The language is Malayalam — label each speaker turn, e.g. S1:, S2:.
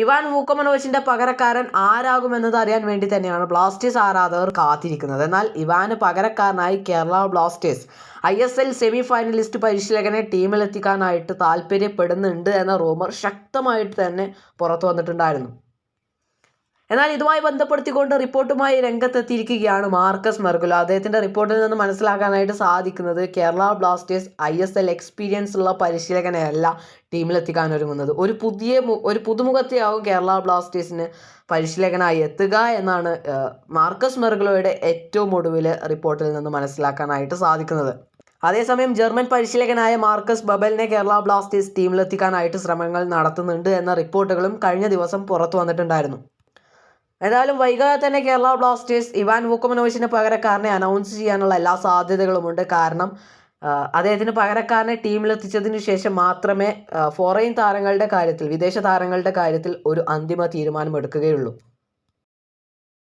S1: ഇവാൻ വൂക്കമനോവിച്ചിന്റെ പകരക്കാരൻ ആരാകുമെന്നത് അറിയാൻ വേണ്ടി തന്നെയാണ് ബ്ലാസ്റ്റേഴ്സ് ആരാധകർ കാത്തിരിക്കുന്നത്. എന്നാൽ ഇവാന് പകരക്കാരനായി Kerala Blasters I S L semi finalist പരിശീലകനെ ടീമിലെത്തിക്കാനായിട്ട് താല്പര്യപ്പെടുന്നുണ്ട് എന്ന റൂമർ ശക്തമായിട്ട് തന്നെ പുറത്തു വന്നിട്ടുണ്ടായിരുന്നു. എന്നാൽ ഇതുമായി ബന്ധപ്പെടുത്തിക്കൊണ്ട് റിപ്പോർട്ടുമായി രംഗത്തെത്തിയിരിക്കുകയാണ് മാർക്കസ് മെർഗുല. അദ്ദേഹത്തിന്റെ റിപ്പോർട്ടിൽ നിന്ന് മനസ്സിലാക്കാനായിട്ട് സാധിക്കുന്നത് Kerala Blasters I S L experience ഉള്ള പരിശീലകനെയല്ല ടീമിലെത്തിക്കാൻ ഒരുങ്ങുന്നത്. ഒരു പുതിയ ഒരു പുതുമുഖത്തെയാവും കേരള ബ്ലാസ്റ്റേഴ്സിന് പരിശീലകനായി എത്തുക എന്നാണ് മാർക്കസ് മെർഗുലയുടെ ഏറ്റവും ഒടുവിൽ റിപ്പോർട്ടിൽ നിന്ന് മനസ്സിലാക്കാനായിട്ട് സാധിക്കുന്നത്. അതേസമയം ജർമ്മൻ പരിശീലകനായ മാർക്കസ് ബബലിനെ കേരള ബ്ലാസ്റ്റേഴ്സ് ടീമിലെത്തിക്കാനായിട്ട് ശ്രമങ്ങൾ നടത്തുന്നുണ്ട് എന്ന റിപ്പോർട്ടുകളും കഴിഞ്ഞ ദിവസം പുറത്തു വന്നിട്ടുണ്ടായിരുന്നു. ഏതായാലും വൈകാതെ തന്നെ കേരള ബ്ലാസ്റ്റേഴ്സ് ഇവാൻ വൂക്കമനോവിച്ചിന് പകരക്കാരനെ അനൗൺസ് ചെയ്യാനുള്ള എല്ലാ സാധ്യതകളുമുണ്ട്. കാരണം അദ്ദേഹത്തിന് പകരക്കാരനെ ടീമിലെത്തിച്ചതിന് ശേഷം മാത്രമേ ഫോറിൻ താരങ്ങളുടെ കാര്യത്തിൽ വിദേശ താരങ്ങളുടെ കാര്യത്തിൽ ഒരു അന്തിമ തീരുമാനം എടുക്കുകയുള്ളൂ